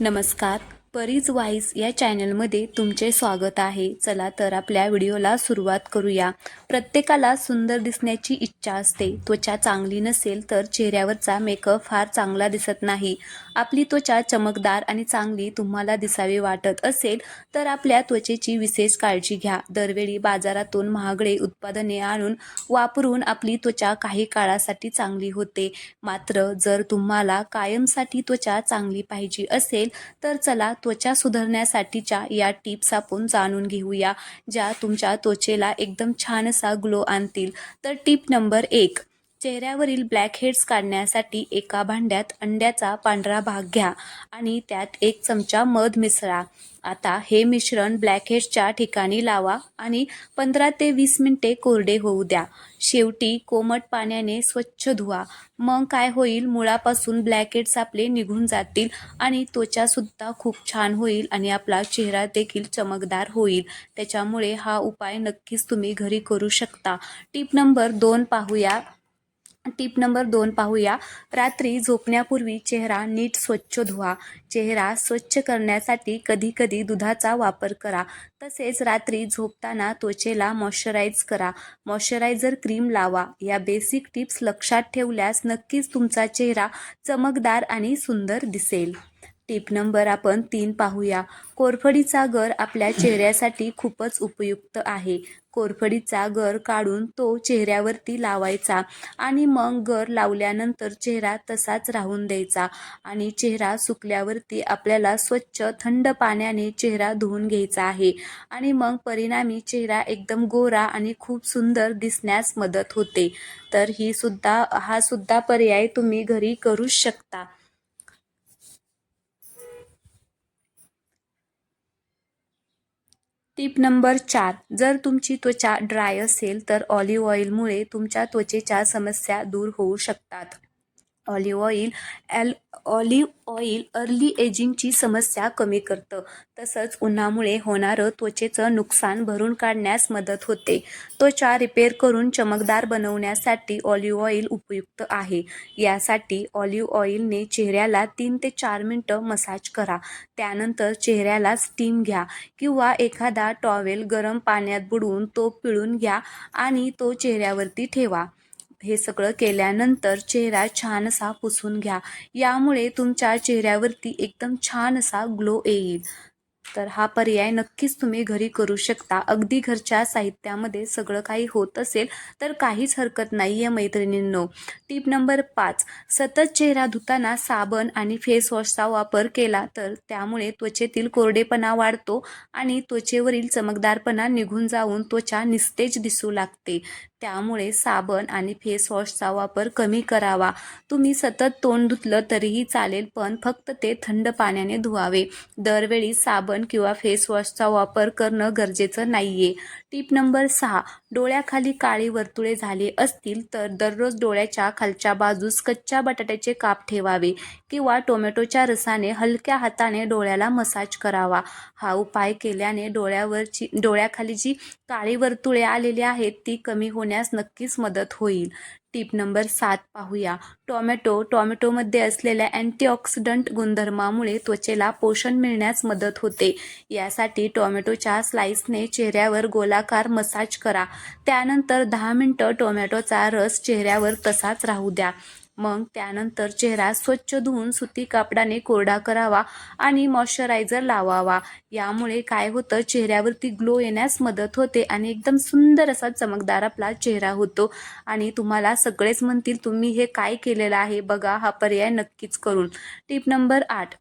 नमस्कार. परीज वाईज या चॅनलमध्ये तुमचे स्वागत आहे. चला तर आपल्या व्हिडिओला सुरुवात करूया. प्रत्येकाला सुंदर दिसण्याची इच्छा असते. त्वचा चांगली नसेल तर चेहऱ्यावरचा मेकअप फार चांगला दिसत नाही. आपली त्वचा चमकदार आणि चांगली तुम्हाला दिसावी वाटत असेल तर आपल्या त्वचेची विशेष काळजी घ्या. दरवेळी बाजारातून महागडे उत्पादने आणून वापरून आपली त्वचा काही काळासाठी चांगली होते. मात्र जर तुम्हाला कायमसाठी त्वचा चांगली पाहिजे असेल तर चला त्वचा सुधारण्यासाठीच्या या टिप्स आपण जाणून घेऊया ज्या तुमच्या त्वचेला एकदम छान असा ग्लो आणतील. तर टिप नंबर एक चेहऱ्यावरील ब्लॅकहेड्स काढण्यासाठी एका भांड्यात अंड्याचा पांढरा भाग घ्या आणि त्यात एक चमचा मध मिसळा. आता हे मिश्रण ब्लॅकहेड्सच्या ठिकाणी लावा आणि पंधरा ते वीस मिनिटे कोरडे होऊ द्या. शेवटी कोमट पाण्याने स्वच्छ धुवा. मग काय होईल? मुळापासून ब्लॅक हेड्स आपले निघून जातील आणि त्वचासुद्धा खूप छान होईल आणि आपला चेहरा देखील चमकदार होईल. त्याच्यामुळे हा उपाय नक्कीच तुम्ही घरी करू शकता. टीप नंबर दोन पाहूया. टिप नंबर दोन पाहूया. रात्री झोपण्यापूर्वी चेहरा नीट स्वच्छ धुवा. चेहरा स्वच्छ करण्यासाठी कधी कधी दुधाचा वापर करा. तसेच रात्री झोपताना त्वचेला मॉइश्चराईज करा. मॉइश्चरायझर क्रीम लावा. या बेसिक टिप्स लक्षात ठेवल्यास नक्कीच तुमचा चेहरा चमकदार आणि सुंदर दिसेल. टिप नंबर आपण तीन पाहूया. कोरफडीचा गर आपल्या चेहऱ्यासाठी खूपच उपयुक्त आहे. कोरफडीचा गर काढून तो चेहऱ्यावरती लावायचा आणि मग गर लावल्यानंतर चेहरा तसाच राहून द्यायचा आणि चेहरा सुकल्यावरती आपल्याला स्वच्छ थंड पाण्याने चेहरा धुवून घ्यायचा आहे आणि मग परिणामी चेहरा एकदम गोरा आणि खूप सुंदर दिसण्यास मदत होते. तर ही सुद्धा हा सुद्धा पर्याय तुम्ही घरी करूच शकता. टिप नंबर चार जर तुमची त्वचा ड्राय असेल तर ऑलिव्ह ऑइलमुळे तुमच्या त्वचेच्या समस्या दूर होऊ शकतात. ऑलिव्ह ऑइल ॲल ऑलिव्ह ऑइल अर्ली एजिंगची समस्या कमी करतं. तसंच उन्हामुळे होणारं त्वचेचं नुकसान भरून काढण्यास मदत होते. त्वचा रिपेअर करून चमकदार बनवण्यासाठी ऑलिव्ह ऑइल उपयुक्त आहे. यासाठी ऑलिव्ह ऑइलने चेहऱ्याला तीन ते चार मिनटं मसाज करा. त्यानंतर चेहऱ्याला स्टीम घ्या किंवा एखादा टॉवेल गरम पाण्यात बुडवून तो पिळून घ्या आणि तो चेहऱ्यावरती ठेवा. हे सगळं केल्यानंतर चेहरा छान असा पुसून घ्या. यामुळे तुमच्या चेहऱ्यावरती एकदम छान असा ग्लो येईल. तर हा पर्याय नक्कीच तुम्ही घरी करू शकता. अगदी घरच्या साहित्यामध्ये सगळं काही होत असेल तर काहीच हरकत नाही आहे मैत्रिणींनो. टीप नंबर पाच. सतत चेहरा धुताना साबण आणि फेस वॉशचा वापर केला तर त्यामुळे त्वचेतील कोरडेपणा वाढतो आणि त्वचेवरील चमकदारपणा निघून जाऊन त्वचा निस्तेज दिसू लागते. त्यामुळे साबण आणि फेस वॉशचा वापर कमी करावा. तुम्ही सतत तोंड धुतलं तरीही चालेल पण फक्त ते थंड पाण्याने धुवावे. दरवेळी साबण किंवा फेस वॉशचा वापर करणं गरजेचं नाही आहे टीप नंबर सहा डोळ्याखाली काळी वर्तुळे झाले असतील तर दररोज डोळ्याच्या खालच्या बाजूस कच्च्या बटाट्याचे काप ठेवावे किंवा टोमॅटोच्या रसाने हलक्या हाताने डोळ्याला मसाज करावा. हा उपाय केल्याने डोळ्यावरची डोळ्याखाली जी काळी वर्तुळे आलेली आहेत ती कमी होणे होण्यास नक्कीच मदत होईल. टीप नंबर सात पाहूया. टॉमॅटो टॉमॅटोमध्ये असलेल्या अँटीऑक्सिडंट गुणधर्मामुळे त्वचेला पोषण मिळण्यास मदत होते. यासाठी टॉमॅटोच्या स्लाइसने चेहऱ्यावर गोलाकार मसाज करा. त्यानंतर दहा मिनटं टोमॅटोचा रस चेहऱ्यावर तसाच राहू द्या. मग त्यानंतर चेहरा स्वच्छ धुवून सुती कापडाने कोरडा करावा आणि मॉइश्चरायझर लावावा. यामुळे काय होतं चेहऱ्यावरती ग्लो येण्यास मदत होते आणि एकदम सुंदर असा चमकदार आपला चेहरा होतो. आणि तुम्हाला सगळेच म्हणतील तुम्ही हे काय केलेलं आहे? बघा हा पर्याय नक्कीच करून. टिप नंबर आठ.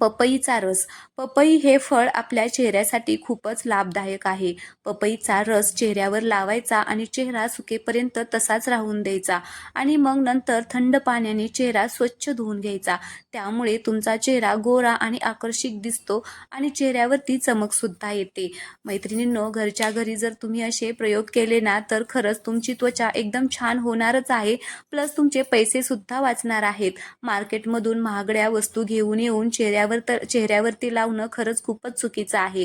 पपईचा रस. पपई हे फळ आपल्या चेहऱ्यासाठी खूपच लाभदायक आहे. पपईचा रस चेहऱ्यावर लावायचा आणि चेहरा सुकेपर्यंत तसाच राहून द्यायचा आणि मग नंतर थंड पाण्याने चेहरा स्वच्छ धुवून घ्यायचा. त्यामुळे तुमचा चेहरा गोरा आणि आकर्षक दिसतो आणि चेहऱ्यावरती चमकसुद्धा येते. मैत्रिणींनो घरच्या घरी जर तुम्ही असे प्रयोग केले ना तर खरंच तुमची त्वचा एकदम छान होणारच आहे. प्लस तुमचे पैसे सुद्धा वाचणार आहेत. मार्केटमधून महागड्या वस्तू घेऊन येऊन चेहऱ्या चेहऱ्यावर तर चेहऱ्यावरती लावणं खरंच खूपच चुकीचं आहे.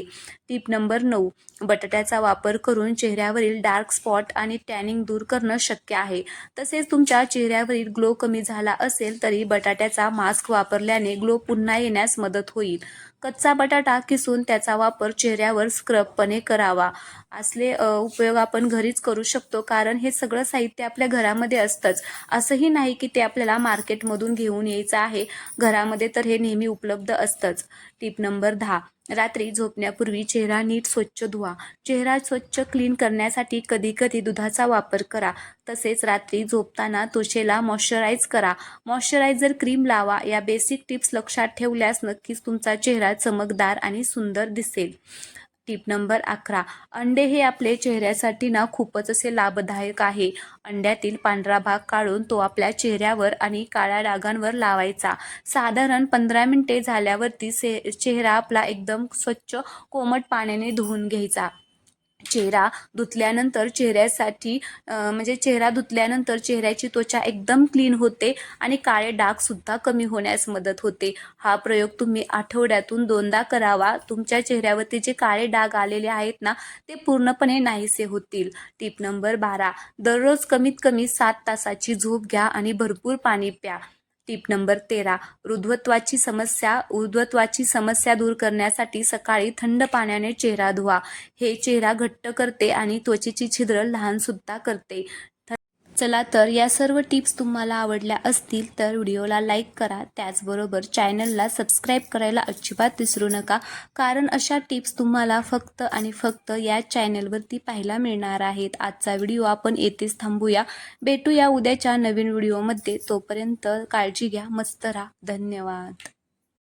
टिप नंबर नऊ. बटाट्याचा वापर करून चेहऱ्यावरील डार्क स्पॉट आणि टॅनिंग दूर करणं शक्य आहे. तसेच तुमच्या चेहऱ्यावरील ग्लो कमी झाला असेल तरी बटाट्याचा मास्क वापरल्याने ग्लो पुन्हा येण्यास मदत होईल. कच्चा बटाटा किसून त्याचा वापर चेहऱ्यावर स्क्रबपणे करावा. असले उपयोग आपण घरीच करू शकतो कारण हे सगळं साहित्य आपल्या घरामध्ये असतंच. असंही नाही की ते आपल्याला मार्केटमधून घेऊन यायचं आहे. घरामध्ये तर हे नेहमी उपलब्ध असतंच. टिप नंबर दहा. रात्री झोपण्यापूर्वी चेहरा नीट स्वच्छ धुवा. चेहरा स्वच्छ क्लीन करण्यासाठी कधी कधी दुधाचा वापर करा. तसेच रात्री झोपताना त्वचेला मॉइश्चराईज करा. मॉइश्चरायझर क्रीम लावा. या बेसिक टिप्स लक्षात ठेवल्यास नक्कीच तुमचा चेहरा चमकदार आणि सुंदर दिसेल. टिप नंबर अकरा. अंडे हे आपले चेहऱ्यासाठी ना खूपच असे लाभदायक आहे. अंड्यातील पांढरा भाग काढून तो आपल्या चेहऱ्यावर आणि काळ्या डागांवर लावायचा. साधारण पंधरा मिनिटे झाल्यावरती से चेहरा आपला एकदम स्वच्छ कोमट पाण्याने धुवून घ्यायचा. चेहरा धुतल्यानंतर चेहऱ्यासाठी म्हणजे चेहरा धुतल्यानंतर चेहऱ्याची त्वचा एकदम क्लीन होते आणि काळे डागसुद्धा कमी होण्यास मदत होते. हा प्रयोग तुम्ही आठवड्यातून दोनदा करावा. तुमच्या चेहऱ्यावरती जे काळे डाग आलेले आहेत ना ते पूर्णपणे नाहीसे होतील. टिप नंबर बारा. दररोज कमीत कमी सात तासाची झोप घ्या आणि भरपूर पाणी प्या. टिप नंबर तेरा. ऊर्ध्वत्वाची समस्या ऊर्ध्वत्वाची समस्या दूर करण्यासाठी सकाळी थंड पाण्याने चेहरा धुवा. हे चेहरा घट्ट करते आणि त्वचेची छिद्र लहानसुद्धा करते. चला तर या सर्व टिप्स तुम्हाला आवडल्या असतील तर व्हिडिओला लाईक करा. त्याचबरोबर चॅनलला सबस्क्राईब करायला अजिबात विसरू नका. कारण अशा टिप्स तुम्हाला फक्त आणि फक्त या चॅनलवरती पाहायला मिळणार आहेत. आजचा व्हिडिओ आपण येथेच थांबूया. भेटूया उद्याच्या नवीन व्हिडिओमध्ये. तोपर्यंत काळजी घ्या. मस्त राहा. धन्यवाद.